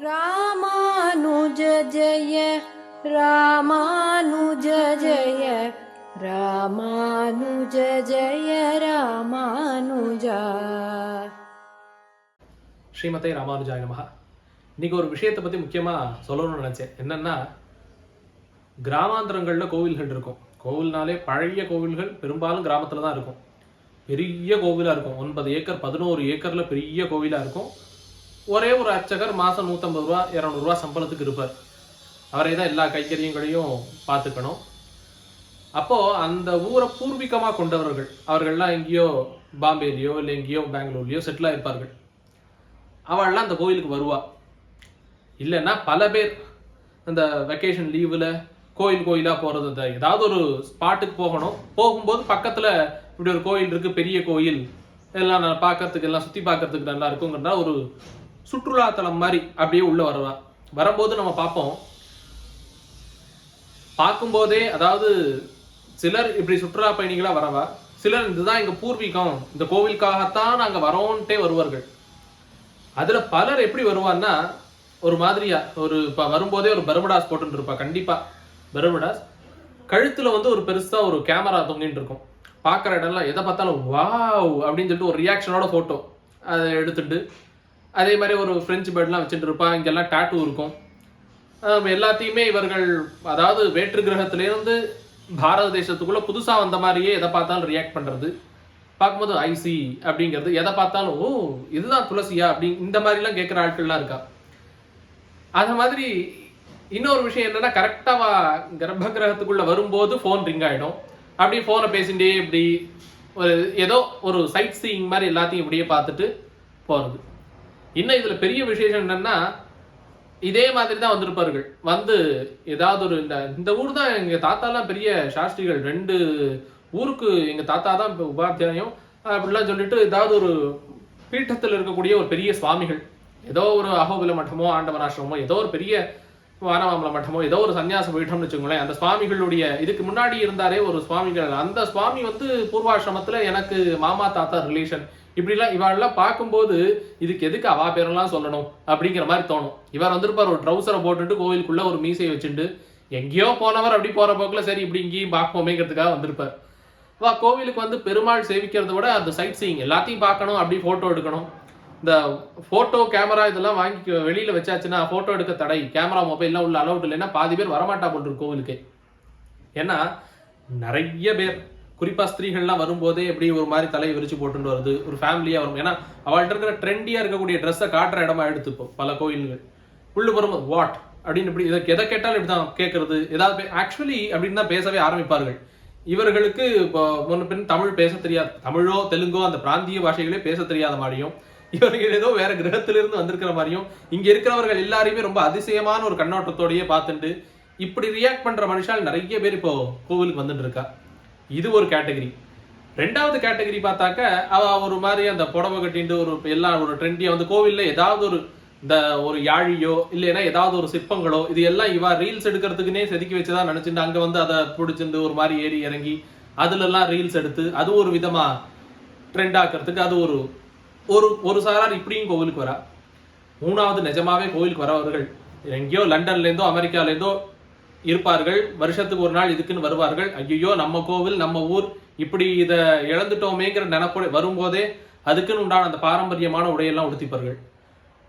ராமானுஜ ஜெய ராமானுஜ ஜெய ராமானுஜ ஜெய ராமானுஜா. ஸ்ரீமதே ராமானுஜாய நமஹா. இன்னைக்கு ஒரு விஷயத்தை பற்றி முக்கியமாக சொல்லணும்னு நினச்சேன். என்னன்னா கிராமாந்திரங்கள்ல கோவில்கள் இருக்கும். கோவில்னாலே பழைய கோவில்கள் பெரும்பாலும் கிராமத்தில் தான் இருக்கும். பெரிய கோவிலாக இருக்கும். ஒன்பது ஏக்கர் பதினோரு ஏக்கரில் பெரிய கோவிலாக இருக்கும். ஒரே ஒரு அர்ச்சகர் மாதம் நூற்றம்பது ரூபா இரநூறுவா சம்பளத்துக்கு இருப்பார். அவரே தான் எல்லா கைங்கரியங்களையும் பார்த்துக்கணும். அப்போது அந்த ஊரை பூர்வீகமாக கொண்டவர்கள் அவர்கள்லாம் எங்கேயோ பாம்பேலேயோ இல்லை எங்கேயோ பெங்களூர்லேயோ செட்டில் ஆகிருப்பார்கள் அவள்லாம் அந்த கோயிலுக்கு வருவாள் இல்லைன்னா பல பேர் அந்த வெக்கேஷன் லீவில் கோயில் கோயிலாக போகிறது அந்த ஏதாவது ஒரு ஸ்பாட்டுக்கு போகணும். போகும்போது பக்கத்தில் இப்படி ஒரு கோயில் இருக்குது பெரிய கோயில். எல்லாம் நான் பார்க்கறதுக்கு எல்லாம் சுற்றி பார்க்கறதுக்கு நல்லா இருக்குங்கிறதா ஒரு சுற்றுலாத்தலம் மாதிரி அப்படியே உள்ளே வருவா. வரும்போது நம்ம பார்ப்போம். பார்க்கும்போதே அதாவது சிலர் இப்படி சுற்றுலா பயணிகளாக வரவா? சிலர் இதுதான் எங்கள் பூர்வீகம். இந்த கோவிலுக்காகத்தான் நாங்கள் வரோன்ட்டே வருவார்கள். அதில் பலர் எப்படி வருவான்னா ஒரு மாதிரியா ஒரு இப்போ வரும்போதே ஒரு பர்முடாஸ் போட்டுட்டு இருப்பா கண்டிப்பாக பர்முடாஸ். கழுத்தில் வந்து ஒரு பெருசா ஒரு கேமரா தொங்கின்னு இருக்கும். பார்க்குற இடம்லாம் எதை பார்த்தாலும் வாவ்! அப்படின்னு சொல்லிட்டு ஒரு ரியாக்ஷனோட ஃபோட்டோ அதை எடுத்துட்டு அதே மாதிரி ஒரு ஃப்ரெஞ்சு பேர்ட்லாம் வச்சுட்டு இருப்பா இங்கெல்லாம் டாட்டூ இருக்கும். எல்லாத்தையுமே இவர்கள் அதாவது வேற்று கிரகத்திலேருந்து பாரத தேசத்துக்குள்ளே புதுசாக வந்த மாதிரியே எதை பார்த்தாலும் ரியாக்ட் பண்ணுறது பார்க்கும்போது ஐசி அப்படிங்கிறது. எதை பார்த்தாலும் ஓ இதுதான் துளசியா? அப்படி இந்த மாதிரிலாம் கேட்குற ஆட்கள்லாம் இருக்கா? அது மாதிரி இன்னொரு விஷயம் என்னென்னா கரெக்டாக கர்ப்ப கிரகத்துக்குள்ளே வரும்போது ஃபோன் ரிங் ஆகிடும் அப்படியே ஃபோனை பேசிட்டே இப்படி ஒரு ஏதோ ஒரு சைட் சீயிங் மாதிரி எல்லாத்தையும் இப்படியே பார்த்துட்டு போகிறது இன்னும் இதுல பெரிய விசேஷம் என்னன்னா இதே மாதிரி தான் வந்திருப்பார்கள். வந்து ஏதாவது ஒரு இந்த இந்த ஊர் தான் எங்க தாத்தாலாம் பெரிய சாஸ்திரிகள். ரெண்டு ஊருக்கு எங்க தாத்தா தான் உபாத்தியாயம். அப்படிலாம் சொல்லிட்டு ஏதாவது ஒரு பீட்டத்தில் இருக்கக்கூடிய ஒரு பெரிய சுவாமிகள். ஏதோ ஒரு அகோபில மட்டமோ ஆண்டவனாசிரமோ ஏதோ ஒரு பெரிய வானமாமல மட்டமோ ஏதோ ஒரு சன்னியாச பீட்டம்னு வச்சுக்கோங்களேன் அந்த சுவாமிகளுடைய இதுக்கு முன்னாடி இருந்தாரே ஒரு சுவாமிகள். அந்த சுவாமி வந்து பூர்வாசிரமத்தில் எனக்கு மாமா தாத்தா ரிலேஷன் இப்படிலாம் இவாளெல்லாம் பார்க்கும்போது இதுக்கு எதுக்கு அவா பேரெல்லாம் சொல்லணும் அப்படிங்கிற மாதிரி தோணும். இவர் வந்திருப்பார் ஒரு ட்ரௌசரை போட்டுட்டு கோவிலுக்குள்ள ஒரு மீசையை வச்சுட்டு எங்கேயோ போனவர் அப்படி போகிற போக்கில் சரி இப்படி இங்கேயும் பார்ப்போமேங்கிறதுக்காக வந்திருப்பார். வா கோவிலுக்கு வந்து பெருமாள் சேவிக்கிறத விட அந்த சைட் சீயிங் எல்லாத்தையும் பார்க்கணும் அப்படி ஃபோட்டோ எடுக்கணும். இந்த ஃபோட்டோ கேமரா இதெல்லாம் வாங்கி வெளியில் வச்சாச்சுன்னா ஃபோட்டோ எடுக்க தடை. கேமரா மொபைல்லாம் உள்ள அலவுட் இல்லைன்னா பாதி பேர் வரமாட்டா போட்டு கோவிலுக்கு. ஏன்னா நிறைய பேர் குறிப்பாக ஸ்திரீகள்லாம் வரும்போதே எப்படி ஒரு மாதிரி தலையை விரிச்சு போட்டுட்டு வருது ஒரு ஃபேமிலியாக வரும். ஏன்னா அவள்கிட்ட இருக்கிற ட்ரெண்டியாக இருக்கக்கூடிய ட்ரெஸ்ஸை காட்டுற இடமா எடுத்துப்போம் பல கோயில்கள். உள்ள வரும்போது வாட் அப்படின்னு இப்படி இதை எதை கேட்டாலும் இப்படி தான் கேட்கறது ஏதாவது ஆக்சுவலி அப்படின்னு தான் பேசவே ஆரம்பிப்பார்கள். இவர்களுக்கு இப்போ முன்ன பின் தமிழ் பேச தெரியாது தமிழோ தெலுங்கோ அந்த பிராந்திய பாஷைகளே பேச தெரியாத மாதிரியும் இவர்கள் ஏதோ வேற கிரகத்திலிருந்து வந்திருக்கிற மாதிரியும் இங்க இருக்கிறவர்கள் எல்லாரையுமே ரொம்ப அதிசயமான ஒரு கண்ணோட்டத்தோடயே பார்த்துட்டு இப்படி ரியாக்ட் பண்ற மனுஷால் நிறைய பேர் இப்போ கோவிலுக்கு வந்துட்டு இருக்கா. இது ஒரு கேட்டகரி ரெண்டாவது கேட்டகரி பார்த்தாக்க அவ ஒரு மாதிரி அந்த புடவை கட்டிட்டு ஒரு எல்லா ஒரு ட்ரெண்டியா வந்து கோவில்ல ஏதாவது ஒரு இந்த ஒரு யாழியோ இல்லைன்னா ஏதாவது ஒரு சிற்பங்களோ இது எல்லாம் இவா ரீல்ஸ் எடுக்கிறதுக்குனே செதுக்கி வச்சுதான் நினைச்சிட்டு அங்க வந்து அதை பிடிச்சிருந்து ஒரு மாதிரி ஏறி இறங்கி அதுல எல்லாம் ரீல்ஸ் எடுத்து அது ஒரு விதமா ட்ரெண்ட் ஆக்கிறதுக்கு அது ஒரு ஒரு ஒரு சாரார் இப்படியும் கோவிலுக்கு வரா? மூணாவது நிஜமாவே கோவிலுக்கு வரவர்கள் எங்கேயோ லண்டன்லேருந்தோ அமெரிக்காலேருந்தோ இருப்பார்கள். வருஷத்துக்கு ஒரு நாள் இதுக்குன்னு வருவார்கள். ஐயோ நம்ம கோவில் நம்ம ஊர் இப்படி இதை இழந்துட்டோமேங்கிற நினப்போட வரும்போதே அதுக்குன்னு உண்டான அந்த பாரம்பரியமான உடையெல்லாம் உடுத்திப்பார்கள்.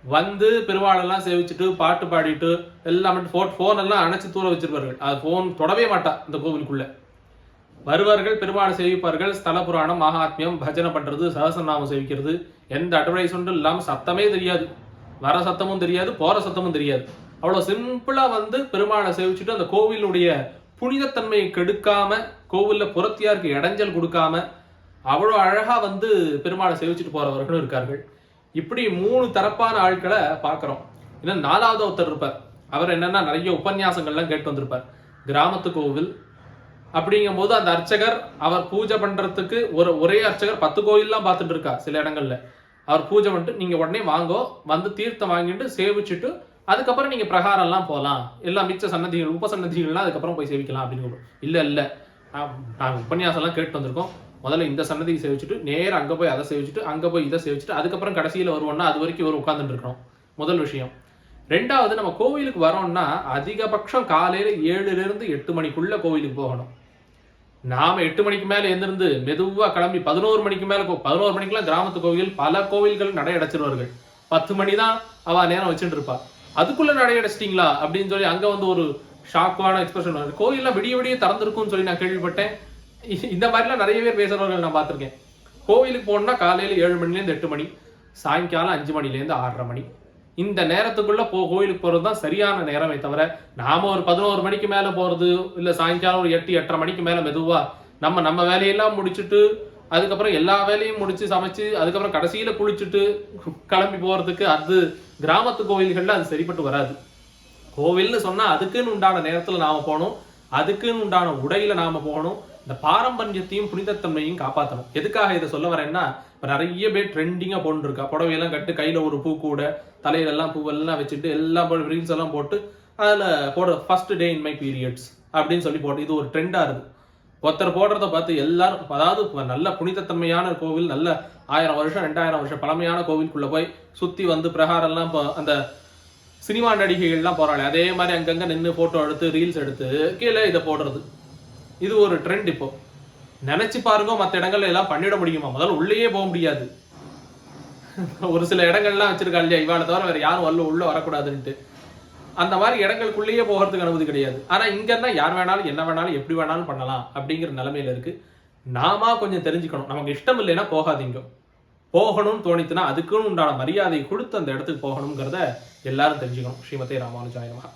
வந்து பெருமாளெல்லாம் சேவிச்சுட்டு பாட்டு பாடிட்டு எல்லாம் ஃபோன் ஃபோன் எல்லாம் அணைச்சி தூர வச்சிருப்பார்கள். அது ஃபோன் தொடவே மாட்டா இந்த கோவிலுக்குள்ள. வருவார்கள் பெருமாளை சேவிப்பார்கள். ஸ்தல புராணம் மகாத்மியம் பஜனை பண்ணுறது சகசநாமம் சேவிக்கிறது. எந்த அட்வர்டைஸ்மெண்டும் இல்லாமல் சத்தமே தெரியாது. வர சத்தமும் தெரியாது போற சத்தமும் தெரியாது. அவ்வளவு சிம்பிளா வந்து பெருமாளை சேவிச்சுட்டு அந்த கோவிலுடைய புனிதத்தன்மையை கெடுக்காம கோவில்ல புறத்தியாருக்கு இடைஞ்சல் கொடுக்காம அவ்வளோ அழகா வந்து பெருமாளை சேவிச்சுட்டு போறவர்களும் இருக்கார்கள். இப்படி மூணு தரப்பான ஆட்களை பார்க்குறோம். இன்னும் நாலாவது ஒருத்தர் இருப்பார். அவர் என்னன்னா நிறைய உபன்யாசங்கள்லாம் கேட்டு வந்திருப்பார். கிராமத்து கோவில் அப்படிங்கும்போது அந்த அர்ச்சகர் அவர் பூஜை பண்றதுக்கு ஒரு ஒரே அர்ச்சகர் பத்து கோயில்லாம் பார்த்துட்டு இருக்கா சில இடங்கள்ல. அவர் பூஜை பண்ணிட்டு நீங்க உடனே வாங்கோ வந்து தீர்த்தம் வாங்கிட்டு சேவிச்சுட்டு அதுக்கப்புறம் நீங்க பிரகாரம்லாம் போகலாம் எல்லாம் மிச்ச சன்னதிகள் உபசன்னதிகள்லாம் அதுக்கப்புறம் போய் சேவிக்கலாம் அப்படின்னு இல்ல இல்ல. நாங்கள் உபன்யாசம்லாம் கேட்டு வந்திருக்கோம். முதல்ல இந்த சன்னதியை சேவிச்சுட்டு நேரம் அங்கே போய் அதை சேவிச்சுட்டு அங்கே போய் இதை சேவிச்சுட்டு அதுக்கப்புறம் கடைசியில் வருவோம்னா அது வரைக்கும் ஒரு உட்காந்துட்டு இருக்கணும் முதல் விஷயம். ரெண்டாவது நம்ம கோவிலுக்கு வரோம்னா அதிகபட்சம் காலையில் ஏழுலேருந்து எட்டு மணிக்குள்ளே கோவிலுக்கு போகணும். நாம எட்டு மணிக்கு மேல எந்திருந்து மெதுவா கிளம்பி பதினோரு மணிக்கு மேல போ- பதினோரு மணிக்கெல்லாம் கிராமத்து கோவில் பல கோவில்கள் நடை அடைச்சிருவார்கள். பத்து மணி தான் அவ நேரம் வச்சுட்டு இருப்பா. அதுக்குள்ள நடை அடைச்சிட்டிங்களா? அப்படின்னு சொல்லி அங்க வந்து ஒரு ஷாக்கான எக்ஸ்பிரஷன் வருது. கோயில்லாம் விடிய விடிய திறந்திருக்கும்னு சொல்லி நான் கேள்விப்பட்டேன். இந்த மாதிரிலாம் நிறைய பேர் பேசுறவர்கள் நான் பார்த்துருக்கேன். கோவிலுக்கு போனோம்னா காலையில ஏழு மணிலேருந்து எட்டு மணி சாயங்காலம் அஞ்சு மணிலேருந்து ஆறரை மணி. இந்த நேரத்துக்குள்ள போ கோயிலுக்கு போகிறது தான் சரியான நேரமே தவிர நாம் ஒரு பதினோரு மணிக்கு மேலே போகிறது இல்லை சாயங்காலம் ஒரு எட்டு எட்டரை மணிக்கு மேலே மெதுவா நம்ம நம்ம வேலையெல்லாம் முடிச்சுட்டு அதுக்கப்புறம் எல்லா வேலையும் முடிச்சு சமைச்சு அதுக்கப்புறம் கடைசியில் குளிச்சுட்டு கிளம்பி போகிறதுக்கு அது கிராமத்து கோவில்களில் அது சரிப்பட்டு வராது. கோவில்னு சொன்னால் அதுக்குன்னு உண்டான நேரத்தில் நாம் போகணும் அதுக்குன்னு உண்டான உடையில் நாம் போகணும் இந்த பாரம்பரியத்தையும் புனிதத்தன்மையும் காப்பாற்றணும் எதுக்காக இதை சொல்ல வரேன்னா இப்போ நிறைய பேர் ட்ரெண்டிங்காக போட்டுருக்கா புடவையெல்லாம் கட்டு கையில் ஒரு பூ கூட தலையில எல்லாம் பூவெல்லாம் வச்சுட்டு எல்லாம் ரீல்ஸ் எல்லாம் போட்டு அதில் போடுற first day in my periods அப்படின்னு சொல்லி போட்டு இது ஒரு ட்ரெண்டாக இருக்குது. ஒருத்தர் போடுறத பார்த்து எல்லாரும் அதாவது நல்ல புனிதத்தன்மையான கோவில் நல்ல ஆயிரம் வருஷம் ரெண்டாயிரம் வருஷம் பழமையான கோவிலுக்குள்ளே போய் சுற்றி வந்து பிரகாரம்லாம் இப்போ அந்த சினிமா நடிகைகள்லாம் போறாளே அதே மாதிரி அங்கங்கே நின்று ஃபோட்டோ எடுத்து ரீல்ஸ் எடுத்து கீழே இதை போடுறது. இது ஒரு ட்ரெண்ட் இப்போ. நினைச்சு பாருங்க மற்ற இடங்கள்ல எல்லாம் பண்ணிட முடியுமா? முதல்ல உள்ளேயே போக முடியாது. ஒரு சில இடங்கள்லாம் வச்சிருக்கா இல்லையா இவாளை தவிர வேற யாரும் வரல உள்ள வரக்கூடாதுன்ட்டு. அந்த மாதிரி இடங்களுக்குள்ளேயே போகிறதுக்கு அனுமதி கிடையாது. ஆனா இங்கன்னா யார் வேணாலும் என்ன வேணாலும் எப்படி வேணாலும் பண்ணலாம் அப்படிங்கிற நிலைமையில இருக்கு. நாம கொஞ்சம் தெரிஞ்சுக்கணும். நமக்கு இஷ்டம் இல்லைன்னா போகாதீங்க. போகணும்னு தோணித்துனா அதுக்குன்னு உண்டான மரியாதை கொடுத்து அந்த இடத்துக்கு போகணுங்கிறத எல்லாரும் தெரிஞ்சுக்கணும். ஸ்ரீமதி ராமானுஜாயமாக